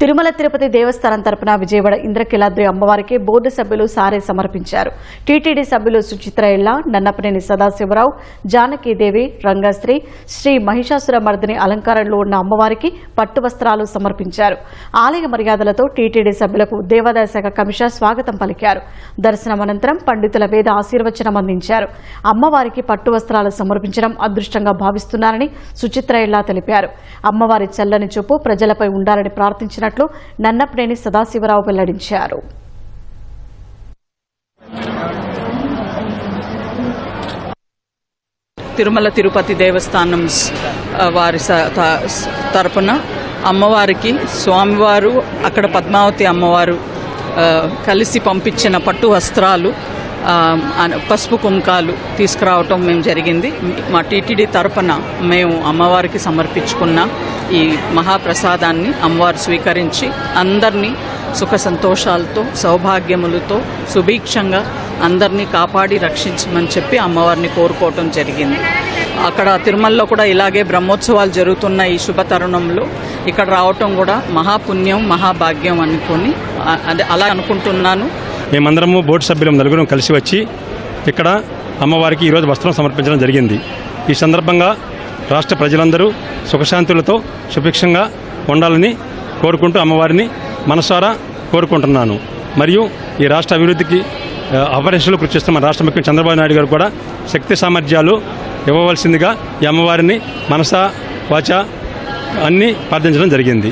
తిరుమల తిరుపతి దేవస్థానం తరపున విజయవాడ ఇంద్రకీలాద్రి అమ్మవారికి బోర్డు సభ్యులు సారే సమర్పించారు. టీటీడీ సభ్యులు సుచిత్ర ఇళ్ళ నన్నపనేని సదాశివరావు జానకీదేవి రంగశ్రీ శ్రీ మహిషాసుర మర్దిని అలంకారంలో ఉన్న అమ్మవారికి పట్టు వస్త్రాలు సమర్పించారు. ఆలయ మర్యాదలతో టీటీడీ సభ్యులకు దేవాదాయ శాఖ కమిషనర్ స్వాగతం పలికారు. దర్శనం అనంతరం పండితుల వేద ఆశీర్వచనం అందించారు. అమ్మవారికి పట్టు వస్త్రాలు సమర్పించడం అదృష్టంగా భావిస్తున్నారని సుచిత్ర ఇళ్ళ తెలిపారు. అమ్మవారి చల్లని చూపు ప్రజలపై ఉండాలని ప్రార్థించినట్లు నన్నప్రేణి సదాశివరావు వెల్లడించారు. తిరుమల తిరుపతి దేవస్థానం వారి తరపున అమ్మవారికి స్వామివారు అక్కడ పద్మావతి అమ్మవారు కలిసి పంపించిన పట్టు వస్త్రాలు పసుపు కుంకాలు తీసుకురావటం మేము జరిగింది. మా టీటీడీ తరపున మేము అమ్మవారికి సమర్పించుకున్న ఈ మహాప్రసాదాన్ని అమ్మవారు స్వీకరించి అందరినీ సుఖ సంతోషాలతో సౌభాగ్యములతో సుభిక్షంగా అందరినీ కాపాడి రక్షించమని చెప్పి అమ్మవారిని కోరుకోవటం జరిగింది. అక్కడ తిరుమలలో కూడా ఇలాగే బ్రహ్మోత్సవాలు జరుగుతున్న ఈ శుభ తరుణంలో ఇక్కడ రావటం కూడా మహాపుణ్యం మహాభాగ్యం అనుకొని అదే అలా అనుకుంటున్నాను. మేమందరము బోర్డు సభ్యులం నలుగురం కలిసి వచ్చి ఇక్కడ అమ్మవారికి ఈరోజు వస్త్రం సమర్పించడం జరిగింది. ఈ సందర్భంగా రాష్ట్ర ప్రజలందరూ సుఖశాంతులతో సుభిక్షంగా ఉండాలని కోరుకుంటూ అమ్మవారిని మనసారా కోరుకుంటున్నాను. మరియు ఈ రాష్ట్ర అభివృద్ధికి ఆ, అపరిశలు కృషి చేస్తున్న రాష్ట్ర ముఖ్యమంత్రి చంద్రబాబు నాయుడు గారు కూడా శక్తి సామర్థ్యాలు ఇవ్వవలసిందిగా ఈ అమ్మవారిని మనసా వాచ అన్నీ ప్రార్థించడం జరిగింది.